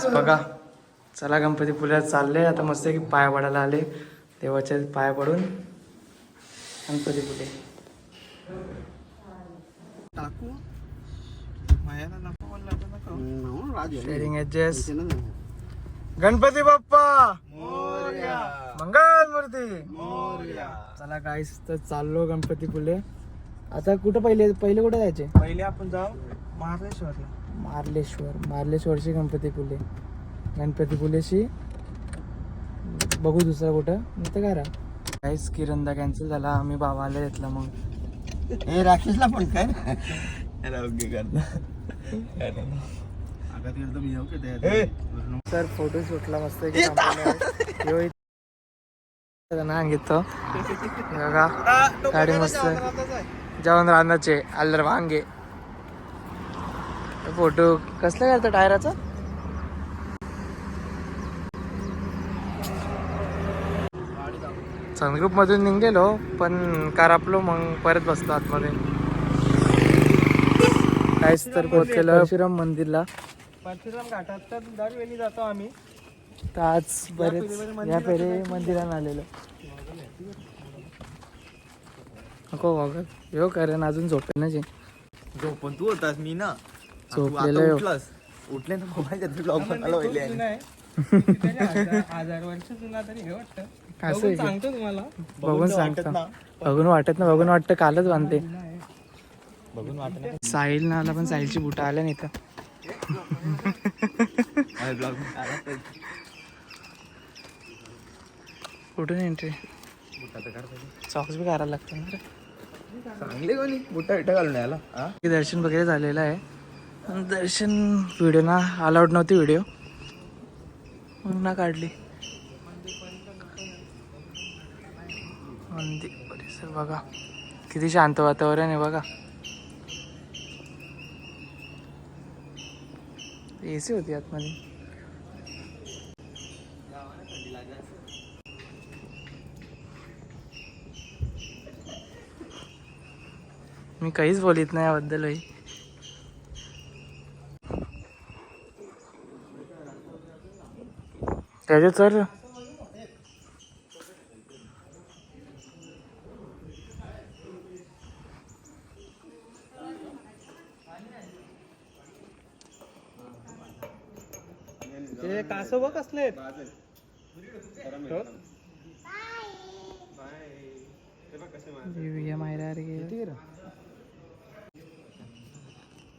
Guys बघा. चला गणपती पुण्यात चालले. आता मस्त की पाय पडायला आले. देवाच्या पाय पडून गणपती पुढे. टाकू? ऍडजस्ट गणपती बाप्पा! मंगल मूर्ती! चला तर चाललो गणपती पुढे. आता कुठं पहिले पहिले कुठे जायचे? पहिले आपण जाऊ महाबळेश्वरला. मार्लेश्वर मार्लेश्वरची गणपती पुले गणपती पुलेशी बघू दुसरा कुठं. नाही तर करा काहीच किरंदा कॅन्सल झाला. आम्ही बाबाला घेतला मग. हे राकेशला पण काय सर फोटो शूटला मस्त ना घेतो गाडी मस्त जेवण राहण्याचे आल्लर वांगे. फोटो. कसला घालता टायराचा? सनग्रुप मधून निघलेलो पण कार आपलो मग परत बसलो आतमध्ये. काहीच तर पोहोचलेलं परशुराम मंदिरला. परशुराम घाटात तर दरवेळी जातो आम्ही. तर आज बरेच या पेरे मंदिरात आलेलो. नको बघत यो कारण अजून झोपेल ना जे झोपून तू होतास मी ना. झोपलेलो आहे. उठलास. उठले ना मोबाईल ब्लॉग पहिले हजार वर्ष जुना तरी हे वाटतं. असं आहे का? सांगतो तुम्हाला. बघून सांगतो. बघून वाटत ना बघून वाटतं कालच बांधते. बघून वाटत साहिल ना आला पण साहिलची बुटा आल्या नाही तर. कुठून एंट्री सॉक्स बी करायला लागतं ना रे. चांगले कोणी? बुट्टा बिट्टा घालून यायला. हा? की दर्शन वगैरे झालेलं आहे. दर्शन व्हिडिओ ना अलाउड नव्हती व्हिडिओ मग ना काढली. मंदिर परिसर बघा. किती शांत वातावरण आहे बघा. ए सी होती आतमध्ये. मी काहीच बोलित नाही याबद्दल त्याचे सर ते कासव बघ कसले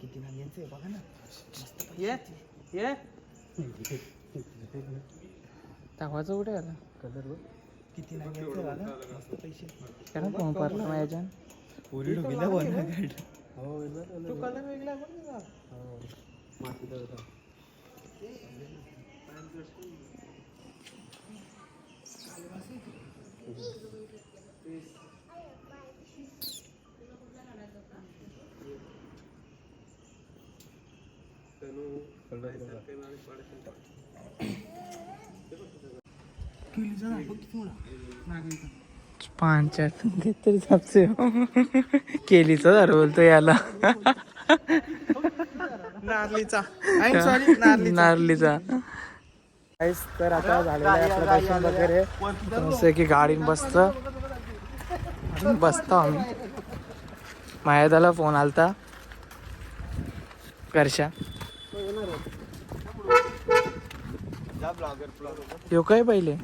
किती ना. ये ये. दाखवायचं कुठे आला कलर किती मस्त पैसे. कारण फोन पडला माझ्या पुरी डुबीला बोला तू कलर वेगळा. बघ ना. पांचात तरी सापसे केलीच जर बोलतो याला. नारलीचा. नारलीचा. तर आता झालेलं आहे आपलं दर्शन वगैरे. असं की गाडीत बसत. बसतो आम्ही. मायादाला फोन आलता. करशा येऊ काय पहिले?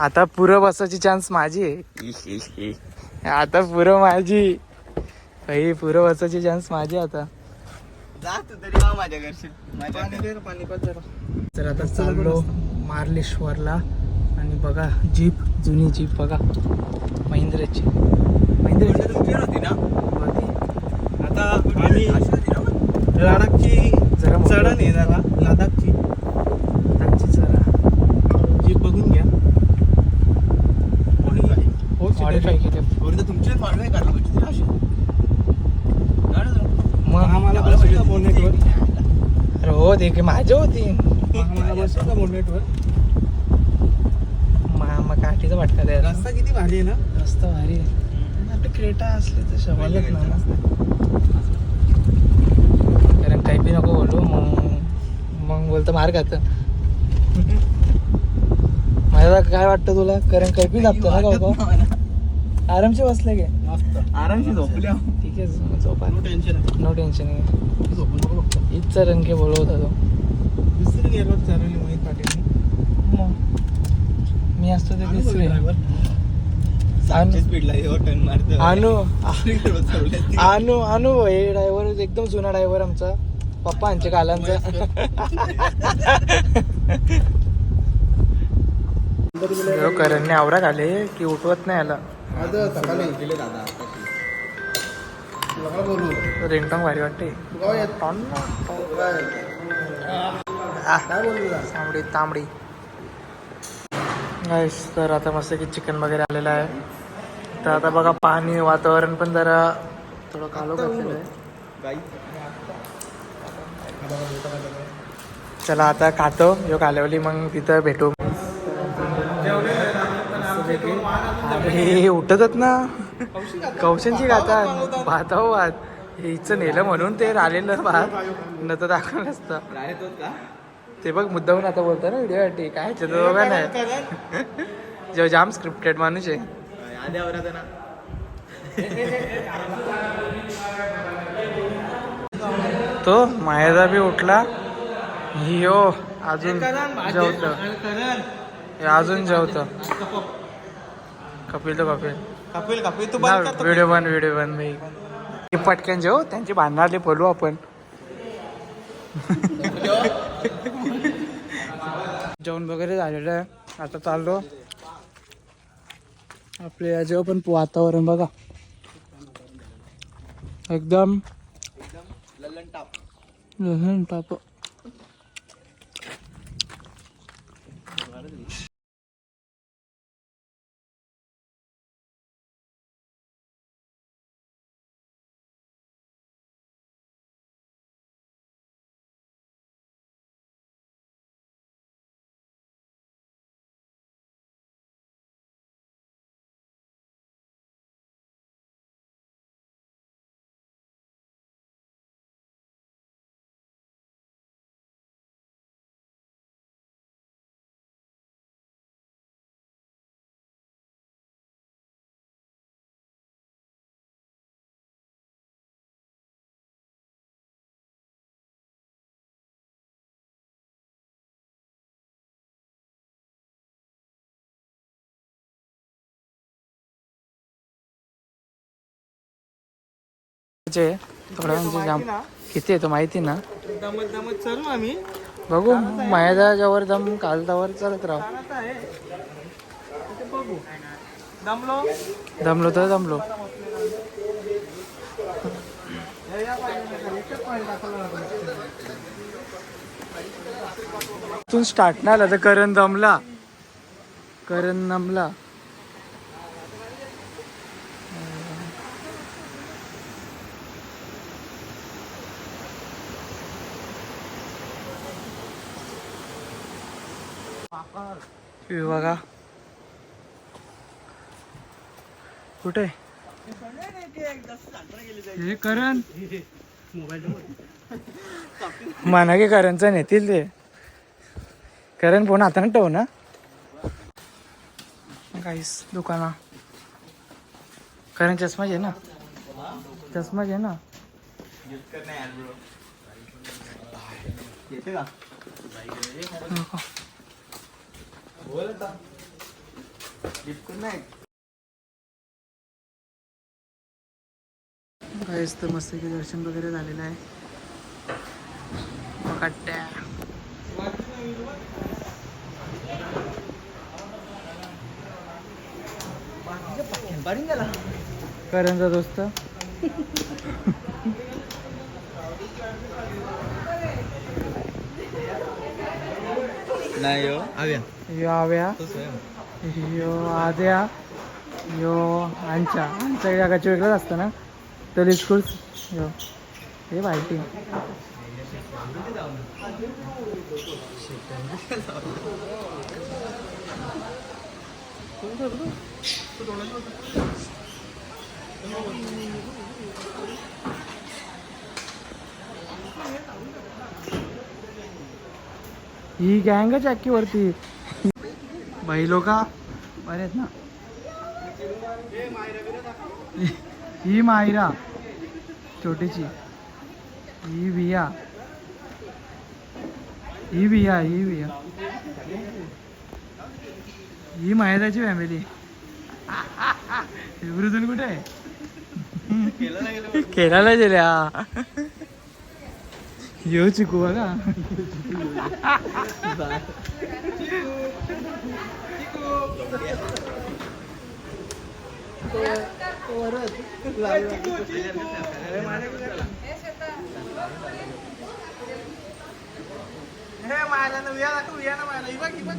आता पुरं बसायची चान्स माझी आहे. आता पुरं माझी. काही पुरं बसायची चान्स माझी आता. जा तू तरी आता चाललो मार्लेश्वरला. आणि बघा जीप जुनी जीप बघा. महिंद्राची. महिंद्राची. होती ना. आता आम्ही? लडाखची जरा चढण आहे जरा. लडाखची. माझे होती. आम्हाला बसवलं हो, काठीचा वाटका रस्ता किती भारी आहे ना? रस्ता भारी आहे. आपली क्रेटा असली तर शवालच ना कारण काही बी नको बोलू मग मग बोलतो मार खात. मला काय वाटतं तुला? कारण काही बी लागतं ना गाव आरामशी बसले गे मस्त. आरामशी झोपल्या ठीक आहे झोपा. नो टेन्शन आहे. नो टेन्शन आहे. झोपून नको फक्त. इथचा रंगे बोलवता तो दुसरी गेलो चालवली मोहित पाटील मग? मी असतो ते तिसरे मारतो. आणू. आणू हे ड्रायव्हर एकदम जुना ड्रायव्हर आमचा. पप्पा आमच्या कालांचा. ह्यो करणने आवरा घाले की उठवत नाही याला सकाळी दादा बोलू? रिंगटॉंग भारी वाटते. तू काय येत? काय बोलू तांबडी तांबडी. गाईस तर आता मस्त की चिकन वगैरे आलेलं आहे. तर आता बघा पाणी वातावरण पण जरा थोडं कालो बसलेलं आहे चला आता खातो. यो कालवली मग तिथं भेटू. अरे उठतच ना. कौशनची गाता भात हो भात. हिचं नेलं म्हणून ते राहिलेलं भात. न तर दाखवलं नसतं. ते बघ मुद्दाहून आता बोलतो ना व्हिडिओ काय ह्याच्यात बघा नाही जेव्हा जाम स्क्रिप्टेड माणूस आहे. तो मायादा बी उठला. यो अजून जेवत. अजून जेवत. कपिल तो कपिल. कपिल कपिल तू व्हिडिओ बन व्हिडिओ बन भाई हे पटकन जेव त्यांची भांडणारले बोलू आपण. जेवण वगैरे झालेलं आहे. आता चाललो. आपले याच्यावर पण वातावरण बघा. एकदम. लहन टाप. जे थोडा म्हणजे जाम किती येतो माहिती ना? दमत दमत चालू आम्ही बघू मायादा ज्यावर दम काल चालत राहू. चालत आहे ते बघू दमलो दमलो तर दमलो. या- या पाहिजे ना, एकच पाहिजे दाखवलं आपण. तू स्टार्ट नाही आला तर करण दमला. करण नमला बघा कुठे? हे करण. मानागे करणचा नेतील ते. करण फोन आता ठेव ना. काहीच दुकाना. करण चष्मा घे ना. चष्मा घे ना. काहीच तर मस्त की दर्शन वगैरे झालेलं आहे. कट्ट्या करणचा दोस्त. नाही हो. आव्या. यो आव्या. यो आद्या. यो आमच्या आमच्या जगाचं वेगळंच असतं ना? तर स्कूल यो. हे माहिती ही गँगच अक्की वरती बाई लोक बरे आहेत ना ही मायरा छोटीची ही बिया ही बिया ही बिया ही मायराची फॅमिली मृदुल कुठे आहे खेळायला गेले हा यो चिकू बघा हे मायला ना विया दाखव विया ना मायला ही बघ ही बघ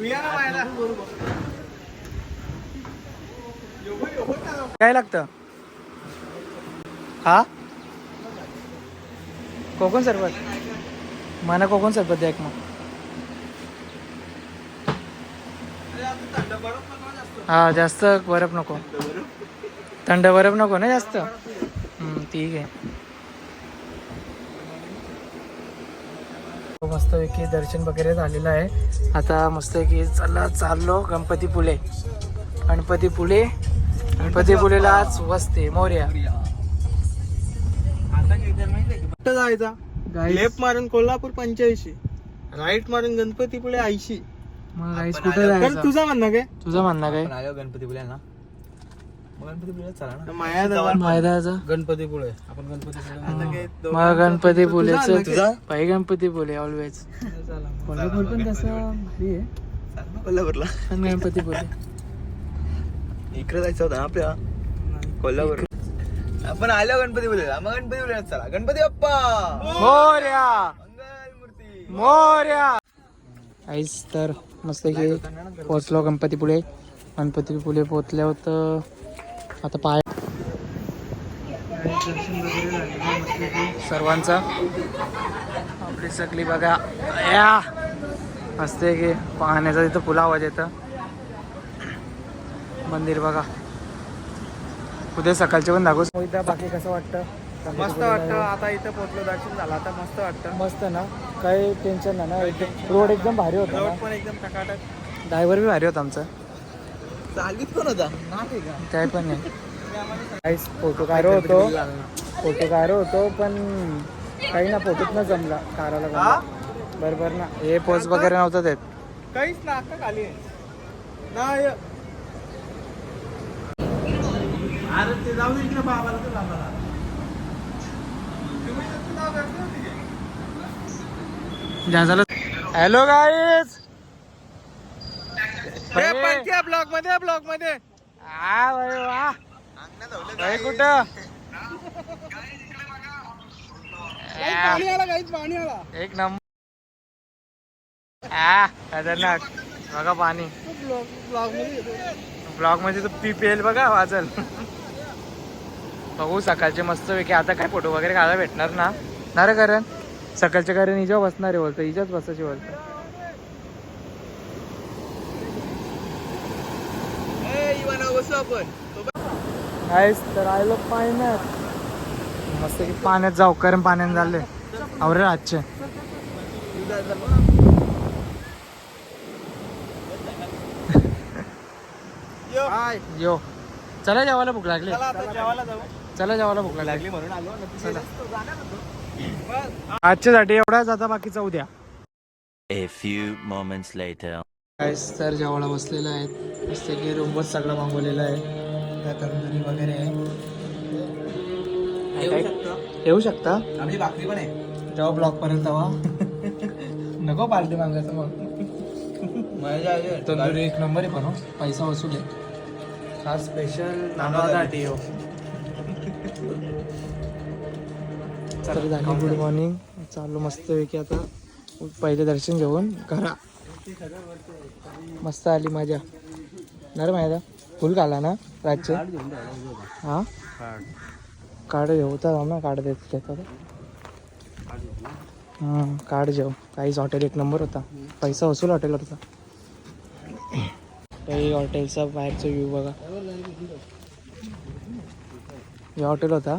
विया ना मायला काय लागतं? हा? कोकण सरबत? मला कोकण सरबत द्या एक मग. हा जास्त बरफ नको. थंड बर्फ नको ना जास्त? ठीक आहे. मस्तपैकी दर्शन वगैरे झालेलं आहे. आता मस्तपैकी चला चाललो गणपती पुले गणपती पुले गणपती पुलेला आज वसते मोर्या. कुठं जायचा. लेफ्ट मारून कोल्हापूर पंच्याऐंशी. राईट मारून गणपतीपुळे ऐंशी. मग गाईस कुठे पण जायचं? तुझा म्हणणं काय? तुझं म्हणणं काय? आपण आलो गणपतीपुळे ना. मग गणपतीपुळे चला ना. माया जवळ मायदाचं गणपतीपुळे आपण गणपतीपुळे आता काय दोघं- मग गणपती तुझा गणपती पुले ऑलवेज कोल्हापूर पण तसं भारी आहे. चाल ना कोल्हापूरला. पण गणपती पुले इकडे जायचं होतं ना आपल्या? कोल्हापूर आपण आलो गणपतीपुळेला मग गणपतीपुळे चला. गणपती बाप्पा! मोर्या! मंगलमूर्ती! मोर्या! आईस तर मस्त की पोचलो गणपतीपुळे गणपतीपुळे पोचल्या होतं. आता पाय सर्वांचा. आपली सगळी बघा. या! मस्त की पाहण्याचा तिथं फुला आवाज येतं. मंदिर बघा. उद्या सकाळचे पण दाखवू. उद्या बाकी कसं वाटतं? मस्त वाटतं. आता इथं पोहोचलो दर्शन झालं. आता मस्त वाटतं. मस्त ना? काही टेन्शन नाही ना? एकदम रोड एकदम भारी होता रोड ना पण एकदम टकाटक. ड्रायव्हर बी भारी होता आमचा. चालवीत कोण होता. काय पण नाही. काहीच फोटो काढो होतो. फोटो काढो होतो पण काही ना फोटोच न जमला काराला. बरोबर ना? हे पोच वगैरे नव्हतं देत. काहीच ना अक्का खाली आहे नाही अरे ते जाऊ दे इकडे बाबाला तर बाबाला. हॅलो गाईज ब्लॉकमध्ये ब्लॉकमध्ये. वा. भाई कुठं? एक नंबर आ खतरनाक. बघा पाणी. ब्लॉक ब्लॉकमध्ये. ब्लॉगमध्ये तर पी पेल बघा वाजल बघू सकाळचे मस्त पैकी. आता काय फोटो वगैरे काढायला भेटणार ना? ना रे कारण? सकाळच्या कारण हिच्या बसणार आहे बोलतो. हिच्याच बसायची बोलतो. तर आयलो पाण्यात. मस्त की पाण्यात जाऊ. कारण पाण्यात झाले. आवरे आजचे. यो. चला जेवायला भूक लागली. जेवायला जाऊ. चला जेवायला भूक लागली. म्हणून आलो चला. आजच्यासाठी एवढाच आता बाकीचा उद्या. A few moments later. काहीच तर जेवायला बसलेलं आहेत. मस्त की रूमवर सगळं मागवलेलं आहे. त्या तंदुरी वगैरे. आहे काय- येऊ शकता? आमची भाकरी पण आहे. जेव्हा ब्लॉक पर्यंत वा नको पार्टी मागायचं मग. माझ्या तंदुरी एक नंबर आहे पण हो. पैसा वसूल आहे. हा स्पेशल नानादाटी हो तर झाली गुड मॉर्निंग चालू मस्त पैकी आता पहिले दर्शन घेऊन घरा. मस्त आली मजा. ना माहिती फुल खाला ना रातचे? हा? कार्ड घेऊ तर ना कार्ड देत घेतात हां कार्ड जेव काहीच हॉटेल एक नंबर होता. पैसा वसूल हॉटेल होता काही हॉटेलचा बाहेरचा व्ह्यू बघा. हे हॉटेल होता.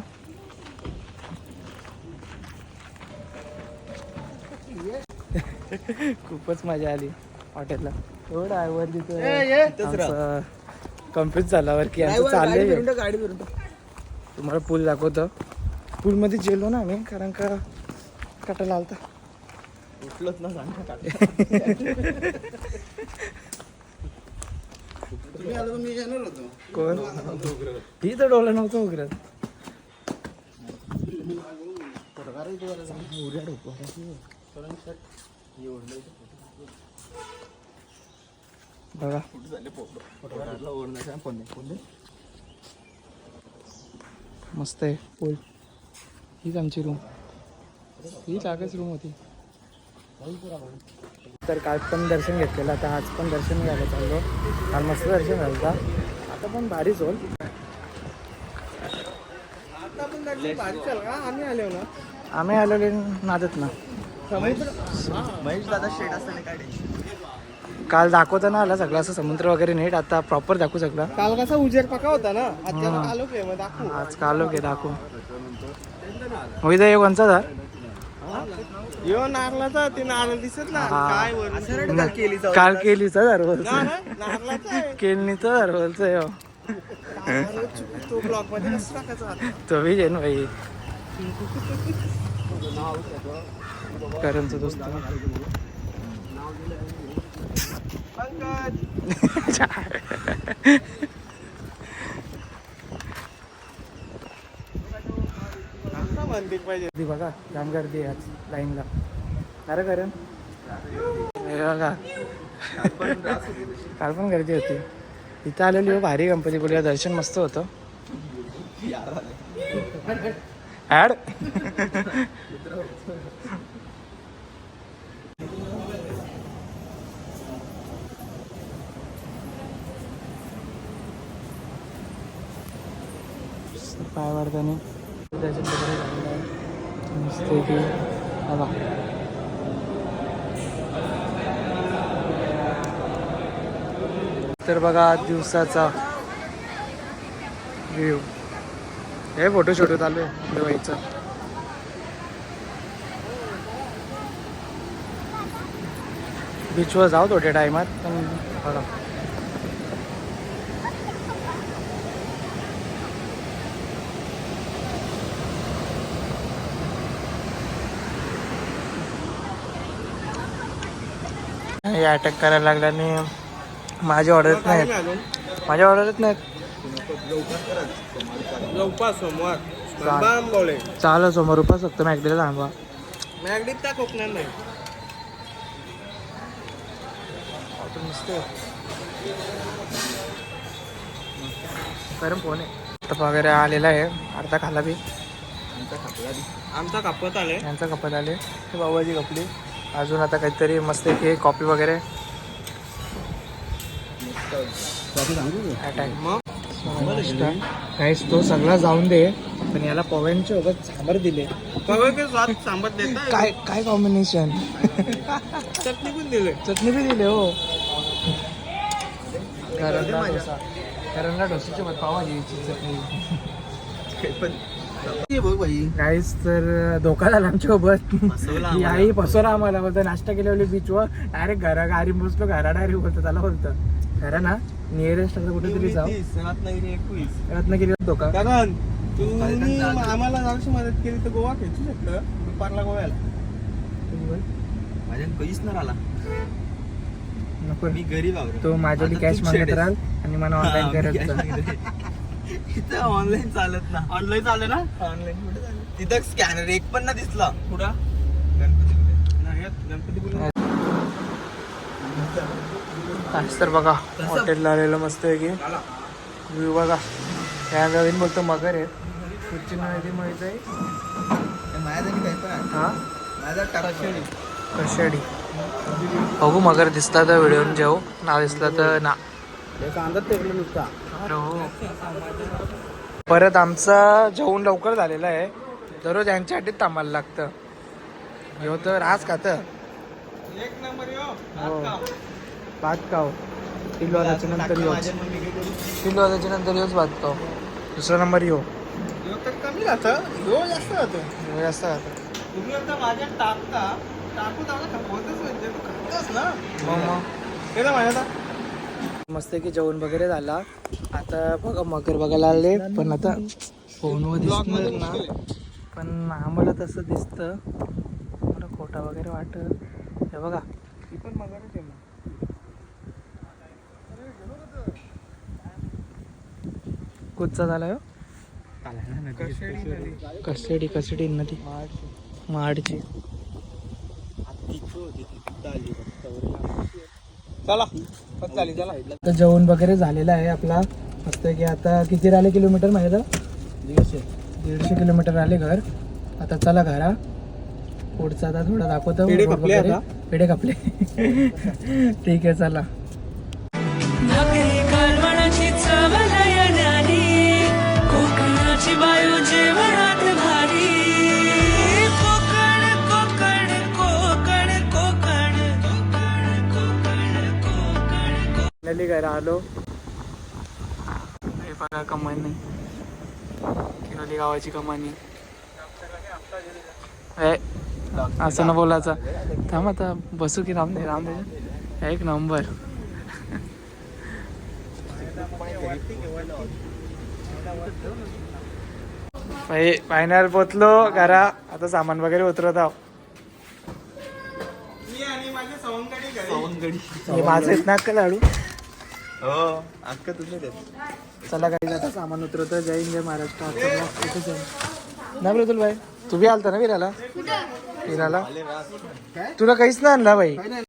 खूपच मजा आली हॉटेलला. एवढं आहे वर ये, इथंच तिथं कन्फ्युज झाला वर की चाललंय. गाडी फिरून तुम्हाला पूल दाखवतो. पूलमध्ये जेलो ना आम्ही कारण का कटाला आलता. उठलोच ना सांग. तुम्ही आलो तर मी येणार होतो. कोण? ही तर डोलं नव्हतं उघडत. बघा. मस्त आहे पूल हीच आमची रूम ही जागाच रूम होती. तर काल पण दर्शन घेतलेलं आता आज पण दर्शन घ्यायला चाललो. काल मस्त दर्शन झालं होतं. आता पण भारीच होल आता पण दर्शन भारी चाल का आम्ही आलो ना. आम्ही आलेले नादत ना महेश दादा असताना काय काल दाखवताना आला सगळं असं समुद्र वगैरे नीट आता प्रॉपर दाखवू शकला काल कसा उजेड पका होता ना? आज कालो की दाखवू. होईदा एक कोणचा झार यो नारळाचा ते नारळ दिसत ना. हा. काय वरून? केली काल केलीचा ना, ना, आहे. केलनीचं दरवलच हो. नारळ चुक- तो ब्लॉकमध्ये बी जेन भाई करणचं दोस्त. पाहिजे बघा जाम गर्दी आज लाईनला. अरे करण बघा. काल पण गर्दी होती. इथं आलेली हो भारी गणपती बोलूया दर्शन मस्त होतं. ऍड पाय वाढताना दर्शन की तर बघा दिवसाचा व्ह्यू हे फोटोशूट चालू आहे दिवाळीचं. बीचवर जाऊ थोड्या टायमात पण बघा. हे अटॅक करायला लागल्याने माझ्या ऑर्डरच नाहीत. माझ्या ऑर्डरच नाहीत. सोमवार. चाल. समोर रुपये फक्त मॅगडीला थांबवा. मॅगडीत त्या कोकणात नाही. गरम फोन आहे. टप वगैरे आलेला आहे. अर्धा खाला बी. आमचा कापत आले यांचा कपल आले ते बाबाची कपली अजून आता काहीतरी मस्त की कॉफी वगैरे. काहीच तो सगळा जाऊन दे पण याला पवनच्या सोबत सांबर दिले. देता काय काय कॉम्बिनेशन चटणी पण दिले. चटणी बी दिले हो. करणला डोसा. करणला डोसाची पावभाजीची चटणी बघ भाई काहीच तर धोका झाला आमच्यासोबत. ही आई फसवला आम्हाला. बोलतो नाश्ता केल्यावर बीचवर डायरेक्ट घरा गाडी बसलो घरा डायरेक्ट बोलतो त्याला बोलतं. घरा ना? नियरेस्ट आता कुठे तरी जाऊ. रत्नागिरी एकवीस. रत्नागिरी धोका. कारण तुम्ही आम्हाला जराशी मदत केली तर गोवा खेचू शकतं दुपारला गोव्याला. माझ्या कधीच आला नको. मी गरीब आहो तो माझ्याकडे आता कॅश मागत राहाल आणि मला ऑनलाईन करायचं इथं ऑनलाईन चालत ना. ऑनलाईन चाललं ना? ऑनलाईन कुठे चालत तिथं स्कॅनर एक पण ना दिसला. कुठं? नाही येत, गणपतीपुळे आज तर बघा हॉटेलला आलेलं मस्त आहे की. व्ह्यू बघा. त्या नवीन बोलतो मगर आहे. कुठची नदी माहीत आहे. माझ्या तरी काही पण हा? माझा कशाडी? बघू मगर दिसला तर व्हिडिओ जेऊ ना दिसला तर ना. कांदा टेकलं नुसता. हो परत आमचं जेवण लवकर झालेलं आहे. दररोज यांच्यासाठीच थांबायला लागतं. ह्यो तर आज खातं एक नंबर यो हो. भात खाव किलो वाजाच्या नंतर माझ्या करू किलो वाजाच्या नंतर योच भात खाव दुसरा नंबर यो. यो तर कमी राहतं यो जास्त राहतं ह्यो जास्त खातं. तुम्ही आता माझ्यात टाकता काकू दादा होतच म्हणजे तू खातोस ना. मग मग. केलं माझ्या मस्त की जेवण वगैरे झाला. आता बघा मकर बघायला आले पण आता फोनवर दिसणार ना. पण आम्हाला तसं दिसतं. मला खोटा वगैरे वाटत. हे बघा. हो? ती पण आहे कुठचा झाला हो? कशेडी नदी. कसेडी नदी महाडची चला. आता जेवण वगैरे झालेलं आहे आपला. मस्त की आता किती राहिले किलोमीटर माहिती दीडशे. दीडशे किलोमीटर आले घर. आता चला घरा. पुढचा आता थोडा दाखवतो? पेढे कापले. ठीक आहे चला. फायनली घरा आलो. हे बघा कमानी किरोली गावाची कमानी असं न बोलायचं. थांब आता बसू की राम दे राम दे. एक नंबर. फायनल पोचलो घरा. आता सामान वगैरे उतरत आहो. माझे सवंगडी घरी. हे माझं आहेत ना का लाडू? हो अक्का चला काही आता सामान उतरवतं. जय हिंद जय महाराष्ट्र. ना भाई तू बी आलता ना विराला? विराला? तुला काहीच नाही आणला भाई.